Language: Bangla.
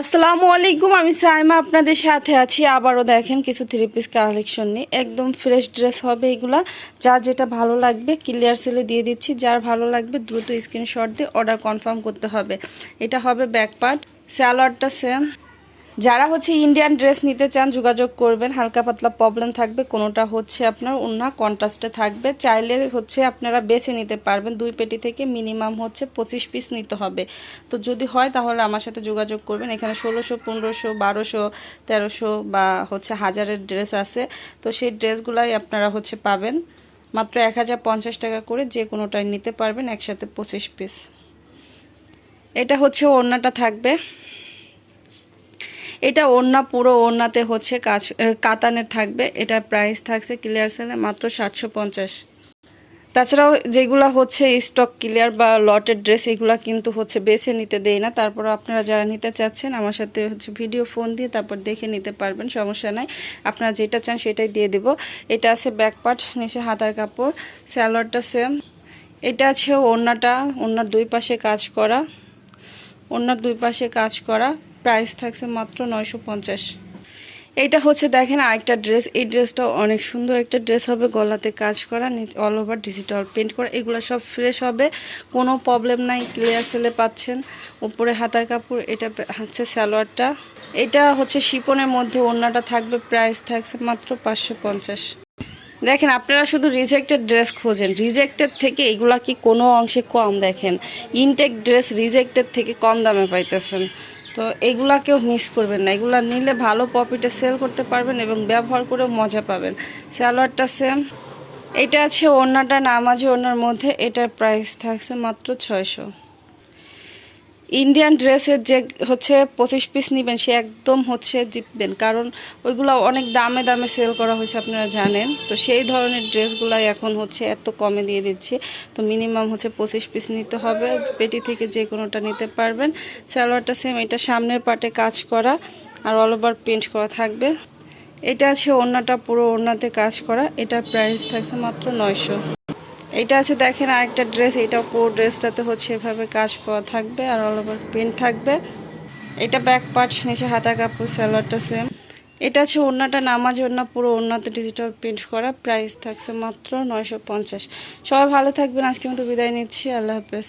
আসসালামু আলাইকুম, আমি সাইমা আপনাদের সাথে আছি। আবারও দেখেন কিছু থ্রি পিস কালেকশন নিয়ে। একদম ফ্রেশ ড্রেস হবে এগুলা। যার যেটা ভালো লাগবে ক্লিয়ার সেলে দিয়ে দিচ্ছি। যার ভালো লাগবে, দ্রুত স্ক্রিনশট দিয়ে অর্ডার কনফার্ম করতে হবে। এটা হবে ব্যাক পার্ট স্যালোয়ারটা সেম যারা হচ্ছে ইন্ডিয়ান ড্রেস নিতে চান, যোগাযোগ করবেন। হালকা পাতলা প্রবলেম থাকবে, কোনোটা হচ্ছে আপনার অন্য কন্ট্রাস্টে থাকবে। চাইলে হচ্ছে আপনারা বেছে নিতে পারবেন। দুই পেটি থেকে মিনিমাম হচ্ছে পঁচিশ পিস নিতে হবে। তো যদি হয় তাহলে আমার সাথে যোগাযোগ করবেন। এখানে ষোলোশো, পনেরোশো, বারোশো, তেরোশো বা হচ্ছে হাজারের ড্রেস আছে। তো সেই ড্রেসগুলাই আপনারা হচ্ছে পাবেন। মাত্র এক হাজার পঞ্চাশ টাকা করে যে কোনোটাই নিতে পারবেন একসাথে পঁচিশ পিস এটা হচ্ছে ওড়নাটা থাকবে। এটা ওড়না, পুরো ওড়নাতে হচ্ছে কাজ কাতানের থাকবে। এটার প্রাইস থাকছে ক্লিয়ার সেলে মাত্র সাতশো পঞ্চাশ। তাছাড়াও যেগুলো হচ্ছে স্টক ক্লিয়ার বা লটের ড্রেস এগুলো কিন্তু হচ্ছে বেছে নিতে দেই না। তারপর আপনারা যারা নিতে চাচ্ছেন, আমার সাথে হচ্ছে ভিডিও ফোন দিয়ে তারপর দেখে নিতে পারবেন, সমস্যা নাই। আপনারা যেটা চান সেটাই দিয়ে দিব। এটা আছে ব্যাক পার্ট নিচে হাতার কাপড় স্যালোয়ারটা সেম এটা আছে ওড়নাটা, ওড়নার দুই পাশে কাজ করা। ওড়নার দুই পাশে কাজ করা। প্রাইস থাকছে মাত্র নয়শো পঞ্চাশ। এইটা হচ্ছে দেখেন আরেকটা ড্রেস। এই ড্রেসটাও অনেক সুন্দর একটা ড্রেস হবে। গলাতে কাজ করা অল ওভার ডিজিটাল প্রিন্ট করা। এগুলো সব ফ্রেশ হবে। কোনো প্রবলেম নাই। ক্লিয়ার সেলে পাচ্ছেন। উপরে হাতার কাপড়, এটা হচ্ছে সালোয়ারটা। এটা হচ্ছে শিপনের মধ্যে ওড়নাটা থাকবে। প্রাইস থাকছে মাত্র পাঁচশো পঞ্চাশ। দেখেন, আপনারা শুধু রিজেক্টেড ড্রেস খোঁজেন। রিজেক্টেড থেকে এগুলা কি কোনো অংশে কম দেখেন? ইনটেক ড্রেস রিজেক্টেড থেকে কম দামে পাইতেছেন। তো এগুলা কেউ মিস করবেন না। এগুলা নিলে ভালো প্রফিটে সেল করতে পারবেন এবং ব্যবহার করেও মজা পাবেন। স্যালোয়ারটা সেম এটা আছে ওনাটা নামাজি ওনার মধ্যে এটার প্রাইস থাকছে মাত্র ছয়শো। ইন্ডিয়ান ড্রেসের যে হচ্ছে পঁচিশ পিস নেবেন, সে একদম হচ্ছে জিতবেন। কারণ ওইগুলো অনেক দামে দামে সেল করা হয়েছে, আপনারা জানেন। তো সেই ধরনের ড্রেসগুলাই এখন হচ্ছে এত কমে দিয়ে দিচ্ছে। তো মিনিমাম হচ্ছে পঁচিশ পিস নিতে হবে। পেটি থেকে যে কোনোটা নিতে পারবেন। সালোয়ারটা সেম এটা সামনের পাটে কাজ করা আর অল ওভার প্রিন্ট করা থাকবে। এটা আছে ওড়নাটা, পুরো ওড়নাতে কাজ করা। এটার প্রাইস থাকছে মাত্র নয়শো। এটা আছে, দেখেন আরেকটা ড্রেস এটা পুরো ড্রেসটাতে হচ্ছে এভাবে কাজ পাওয়া থাকবে আর অল ওভার প্রিন্ট থাকবে। এটা ব্যাক পার্ট নিচে হাতা কাপড় স্যালোয়ারটা সেম এটা আছে ওড়নাটা নামাজ ওড়না, পুরো ওড়নাতে ডিজিটাল প্রিন্ট করা। প্রাইস থাকছে মাত্র নয়শো পঞ্চাশ। সবাই ভালো থাকবেন আজকে মতো বিদায় নিচ্ছি। আল্লাহ হাফেজ।